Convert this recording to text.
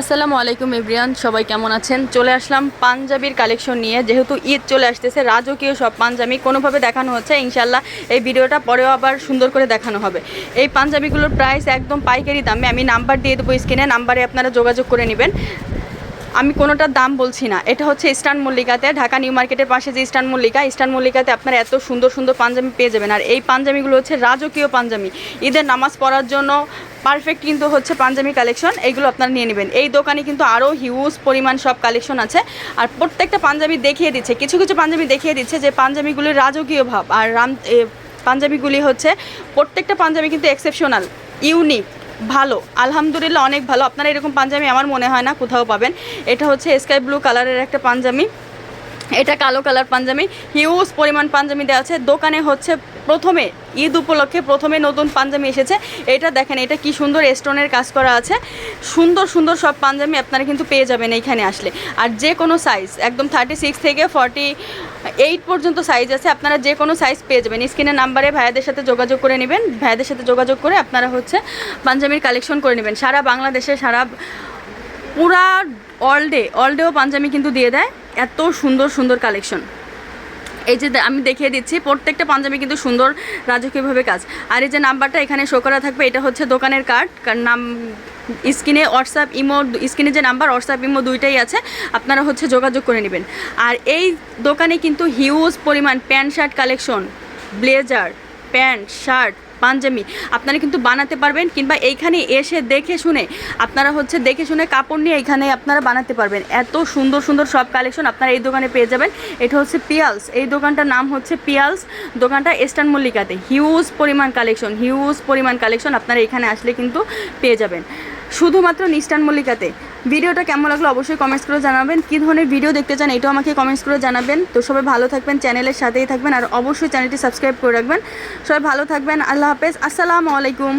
আসসালামু আলাইকুম, এভরিয়ান। সবাই কেমন আছেন? চলে আসলাম পাঞ্জাবির কালেকশন নিয়ে। যেহেতু ঈদ চলে আসতেছে, রাজকীয় সব পাঞ্জাবি কোনোভাবে দেখানো হচ্ছে ইনশাল্লাহ এই ভিডিওটা পরেও আবার সুন্দর করে দেখানো হবে। এই পাঞ্জাবিগুলোর প্রাইস একদম পাইকারি দামে। আমি নাম্বার দিয়ে দেবো স্ক্রিনে নাম্বারে আপনারা যোগাযোগ করে নেবেন। আমি কোনোটার দাম বলছি না। এটা হচ্ছে ইস্টার্ন মল্লিকাতে, ঢাকা নিউ মার্কেটের পাশে যে ইস্টার্ন মল্লিকা, ইস্টার্ন মল্লিকাতে আপনারা এত সুন্দর সুন্দর পাঞ্জাবি পেয়ে যাবেন। আর এই পাঞ্জাবিগুলো হচ্ছে রাজকীয় পাঞ্জাবি। ঈদের নামাজ পড়ার জন্য পারফেক্ট কিন্তু হচ্ছে পাঞ্জাবি কালেকশন এইগুলো আপনারা নিয়ে নেবেন। এই দোকানে কিন্তু আরও হিউজ পরিমাণ সব কালেকশন আছে। আর প্রত্যেকটা পাঞ্জাবি দেখিয়ে দিচ্ছে, কিছু কিছু পাঞ্জাবি দেখিয়ে দিচ্ছে যে পাঞ্জাবিগুলির রাজকীয় ভাব। আর রাম পাঞ্জাবিগুলি হচ্ছে প্রত্যেকটা পাঞ্জাবি কিন্তু এক্সেপশনাল ইউনিক ভালো, আলহামদুলিল্লাহ অনেক ভালো। আপনারা এরকম পাঞ্জাবি আমার মনে হয় না, কোথাও পাবেন। এটা হচ্ছে স্কাই ব্লু কালারের একটা পাঞ্জাবি। এটা কালো কালার পাঞ্জাবি। হিউজ পরিমাণ পাঞ্জাবি দেওয়া আছে। দোকানে হচ্ছে প্রথমে, ঈদ উপলক্ষে প্রথমে নতুন পাঞ্জাবি এসেছে। এটা দেখেন, এটা কি সুন্দর স্টোনের কাজ করা আছে। সুন্দর সুন্দর সব পাঞ্জাবি আপনারা কিন্তু পেয়ে যাবেন এইখানে আসলে। আর যে কোনো সাইজ একদম থার্টি সিক্স থেকে ফর্টি এইট পর্যন্ত সাইজ আছে। আপনারা যে কোনো সাইজ পেয়ে যাবেন। স্ক্রিনের নাম্বারে ভাইয়াদের সাথে যোগাযোগ করে নেবেন। ভাইয়াদের সাথে যোগাযোগ করে আপনারা হচ্ছে পাঞ্জাবির কালেকশন করে নেবেন। সারা বাংলাদেশে, সারা পুরা অল ডে অল ডেও পাঞ্জাবি কিন্তু দিয়ে দেয়। এত সুন্দর সুন্দর কালেকশন এই যে আমি দেখিয়ে দিচ্ছি, প্রত্যেকটা পাঞ্জাবি কিন্তু সুন্দর রাজকীয়ভাবে কাজ। আর এই যে নাম্বারটা এখানে শো করা থাকবে, এটা হচ্ছে দোকানের কার্ড নাম, স্ক্রিনে হোয়াটসঅ্যাপ ইমো স্ক্রিনে যে নাম্বার হোয়াটসঅ্যাপ ইমো দুইটাই আছে, আপনারা হচ্ছে যোগাযোগ করে নেবেন। আর এই দোকানে কিন্তু হিউজ পরিমাণ pant, shirt collection blazer pant, shirt, panjabi আপনারা কিন্তু বানাতে পারবেন কিংবা এইখানে এসে দেখে শুনে আপনারা হচ্ছে দেখে শুনে কাপড় নিয়ে এখানে আপনারা বানাতে পারবেন। এত সুন্দর সুন্দর সব কালেকশন আপনারা এই দোকানে পেয়ে যাবেন। এটা হচ্ছে পিয়ালস। এই দোকানটার নাম হচ্ছে পিয়ালস। দোকানটা ইস্টার্ন মল্লিকাতে। হিউজ পরিমাণ কালেকশন হিউজ পরিমাণ কালেকশন আপনারা এখানে আসলে কিন্তু পেয়ে যাবেন। শুধুমাত্র নিস্টান মল্লিকাতে। ভিডিওটা কেমন লাগল অবশ্যই কমেন্টস করে জানাবেন। কী ধরনের ভিডিও দেখতে চান এটাও আমাকে কমেন্টস করে জানাবেন। তো সবাই ভালো থাকবেন চ্যানেলের সাথেই থাকবেন, আর অবশ্যই চ্যানেলটি সাবস্ক্রাইব করে রাখবেন। সবাই ভালো থাকবেন, আল্লাহ হাফেজ। আসসালামু আলাইকুম।